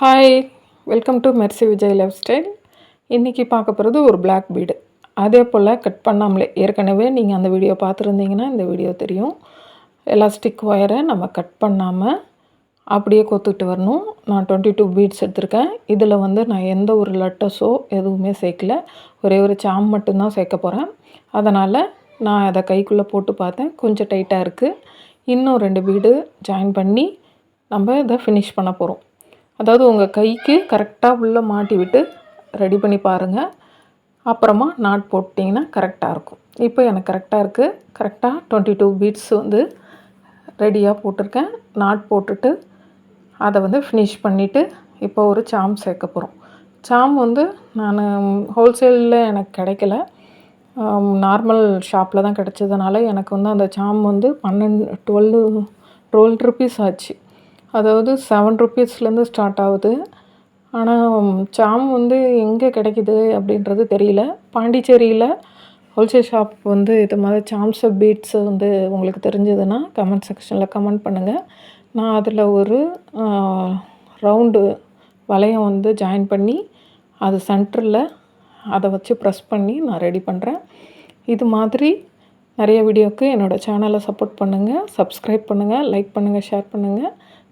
Hi welcome to Mercy Vijay lifestyle இன்றைக்கி பார்க்க போகிறது ஒரு பிளாக் பீடு அதே போல் கட் பண்ணாமலே ஏற்கனவே நீங்கள் அந்த வீடியோ பார்த்துருந்தீங்கன்னா இந்த வீடியோ தெரியும். எலாஸ்டிக் ஒயரை நம்ம கட் பண்ணாமல் அப்படியே கொத்துக்கிட்டு வரணும். நான் டுவெண்ட்டி டூ பீட்ஸ் எடுத்திருக்கேன். இதில் வந்து நான் எந்த ஒரு லட்டஸோ எதுவுமே சேர்க்கல. ஒரே ஒரு சாம் மட்டும்தான் சேர்க்க போகிறேன் அதனால் நான் அதை கைக்குள்ளே போட்டு பார்த்தேன். கொஞ்சம் டைட்டாக இருக்குது இன்னும் ரெண்டு பீடு ஜாயின் பண்ணி நம்ம இதை ஃபினிஷ் பண்ண போகிறோம் அதாவது உங்கள் கைக்கு கரெக்டாக உள்ளே மாட்டி விட்டு ரெடி பண்ணி பாருங்கள் அப்புறமா நாட் போட்டிங்கன்னா கரெக்டாக இருக்கும். இப்போ எனக்கு கரெக்டாக இருக்குது கரெக்டாக டுவெண்ட்டி டூ பீட்ஸ் வந்து ரெடியாக போட்டிருக்கேன். நாட் போட்டுட்டு அதை வந்து ஃபினிஷ் பண்ணிவிட்டு இப்போ ஒரு சாம் சேர்க்க போகிறோம் சாம் வந்து நான் ஹோல்சேலில் எனக்கு கிடைக்கல. நார்மல் ஷாப்பில் தான் கிடச்சதுனால எனக்கு வந்து அந்த சாம் வந்து பன்னெண்டு டுவெல் டுவெல் ருபீஸ் ஆச்சு. அதாவது செவன் ருப்பீஸ்லேருந்து ஸ்டார்ட் ஆகுது. ஆனால் சாம் வந்து எங்கே கிடைக்கிது அப்படின்றது தெரியல. பாண்டிச்சேரியில் ஹோல்சேல் ஷாப் வந்து இது மாதிரி சாம்ஸ் பீட்ஸ் வந்து உங்களுக்கு தெரிஞ்சதுன்னா கமெண்ட் செக்ஷனில் கமெண்ட் பண்ணுங்கள் நான் அதில் ஒரு ரவுண்டு வளையம் வந்து ஜாயின் பண்ணி அது சென்டரில் அதை வச்சு ப்ரெஸ் பண்ணி நான் ரெடி பண்ணுறேன் இது மாதிரி நிறைய வீடியோவுக்கு என்னோடய சேனலை சப்போர்ட் பண்ணுங்கள் சப்ஸ்கிரைப் பண்ணுங்கள் லைக் பண்ணுங்கள் ஷேர் பண்ணுங்கள்